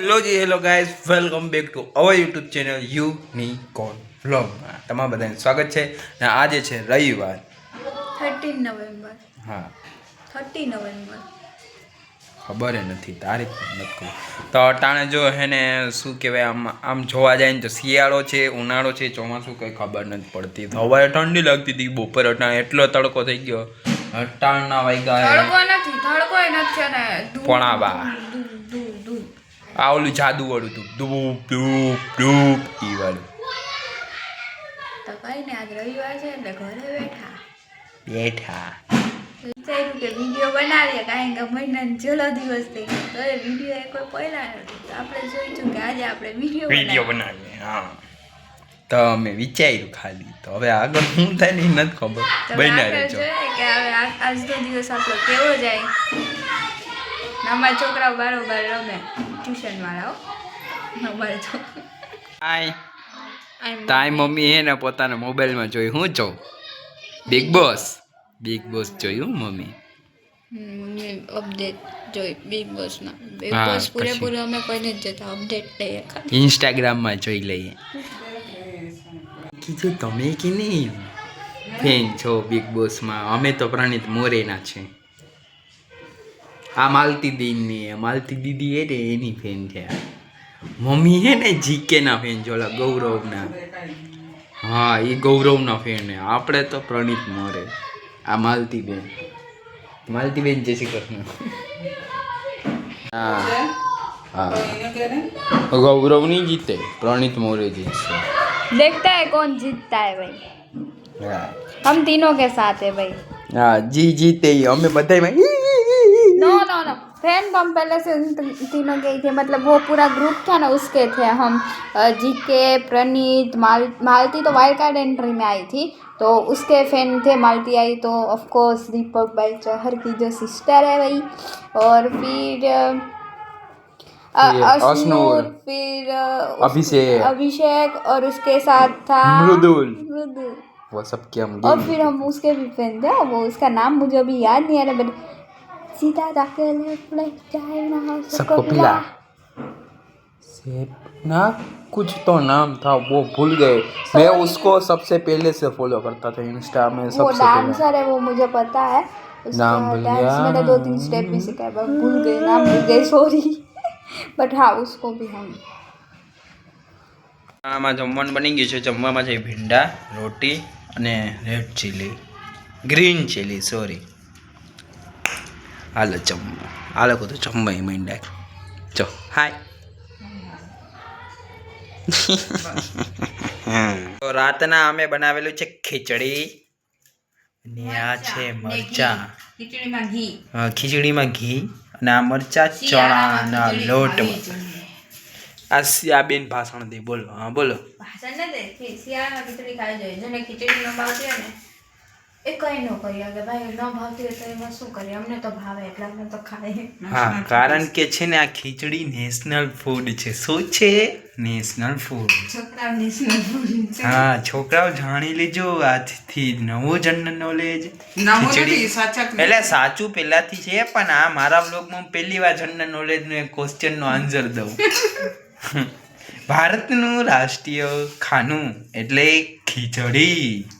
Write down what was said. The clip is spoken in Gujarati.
Hello ji hello guys welcome back to our YouTube channel you ની કોન વ્લોગમાં તમારા બધાને સ્વાગત છે. અને આજે છે રવિવાર. થર્ટીન નવેમ્બર હા. થર્ટી નવેમ્બર ખબર નથી. તારીખ નથી તો અટાણે જો હેને શું કહેવાય આમ આમ જોવા જાય ને તો શિયાળો છે ઉનાળો છે ચોમાસું કંઈ ખબર નથી પડતી. તો સવારે ઠંડી લાગતી હતી બપોર અટાણે એટલો તડકો થઈ ગયો. અટાણના વાગ્યા તડકો નથી. તડકો નથી ધૂળ, પોણા બાર. આ ઓલું જાદુ વાળું હતું ધૂપ ધૂપ ધૂપ એ વાળું. તો કઈ ને આજ રવિવાર છે એટલે ઘરે બેઠા. બેઠા. વિચાર્યું કે વીડિયો બનાવીએ કારણ કે મહિનાનો છેલ્લો દિવસ થઈ ગયો. તો એ વીડિયો કોઈ પહેલા નથી. તો આપણે જોઈશું કે આજે આપણે વીડિયો વીડિયો બનાવીએ. હા. તો અમે વિચાર્યું ખાલી. તો હવે આગળ શું થાય ને નથી ખબર. બનાવી કે હવે આજનો દિવસ આપણો કેવો જાય. અમારા છોકરાઓ બારોબાર રમે. ટ્યુશન વાળાઓ અમારે છોકરા આય. તાઈ મમ્મી. હે ને પોતાના મોબાઈલમાં જોઈ હું જો બિગ બોસ બિગ બોસ જોયું મમ્મી? મમ્મી અપડેટ જોઈ બિગ બોસના બિગ બોસ. પૂરેપૂરો અમે કોઈને જ જતા અપડેટ લઈએ ઇન્સ્ટાગ્રામમાં જોઈ લઈએ. કીધું તમે કે નહીં? ફેન છો બિગ બોસમાં અમે તો પ્રણીત મોરેના છે. આ માલતી દીની માલતી દીદી એ ને એની ફેન છે મમ્મી હે ને જીકે ના ફેન છે ઓલા ગૌરવના હા એ ગૌરવના ફેન હે આપણે તો પ્રણીત મોરે આ માલતી બેન માલતી બેન જય શ્રી કૃષ્ણ હા હા ગૌરવ નહીં જીતે પ્રણીત મોરે જીતશે देखता है कौन जीतता है भाई હા हम तीनों के साथ है भाई હા જી जीते ही અમે બધામાં नो नो नो फ्रेंड हम पहले से उन तीनों के ही थे। मतलब वो पूरा ग्रुप था ना उसके थे हम। जीके प्रणीत माल मालती तो वाइल्ड कार्ड एंट्री में आई थी। तो उसके फ़ैन थे मालती आई तो ऑफ़ कोर्स दीपक भाई चहर की जो सिस्टर है वही और फिर अ, अ, अश्नूर अश्नूर, फिर अभिषेक अभिषेक और उसके साथ था मृदुल। मृदुल। वो सब के हम और फिर हम उसके भी फ़ैन थे। वो उसका नाम मुझे अभी याद नहीं आ रहा बट सीधा जाके लेफ्ट लेफ्ट जाए ना सबको पिला ना कुछ तो नाम था वो भूल गए मैं उसको सबसे पहले से फॉलो करता था इंस्टा में वो सबसे पहले डांसर है वो मुझे पता है उसका नाम भूल डांस गया। मैंने दो तीन स्टेप भी सिखाया पर भूल गए नाम भूल गए सॉरी बट हाँ उसको भी हम આમાં જમવાનું બની ગયું છે જમવામાં છે ભીંડા રોટી અને red chilli green chilli sorry હાલો જમવા આ લોકો તો જમવા માંડ્યા ચો હાય. તો રાતના અમે બનાવેલું છે ખીચડી. અને આ છે મરચા. ખીચડીમાં ઘી. અને આ મરચા ચણાના લોટ. આ સિયા બેન ભાષણ દે બોલો. હા બોલો. ભાષણ ને દે ખીચડી ખાવી જોઈએ. જેને ખીચડી ન ભાવતી હોય ને એ કઈ ન કરીએ. કે ભાઈ ન ભાવતી હોય તો એમાં શું કરીએ? અમને તો ભાવે એટલે અમે તો ખાઈએ હા કારણ કે છે ને આ ખીચડી નેશનલ ફૂડ છે. શું છે? નેશનલ ફૂડ છે. હા છોકરાઓ જાણી લેજો. આજથી નવું જનરલ નોલેજ ખીચડી. એટલે સાચું પહેલાથી છે પણ આ મારા બ્લોગમાં હું પહેલી વાર જનરલ નોલેજનો એક ક્વેશ્ચનનો આન્સર દઉં. ભારતનું રાષ્ટ્રીય ખાનું એટલે ખીચડી.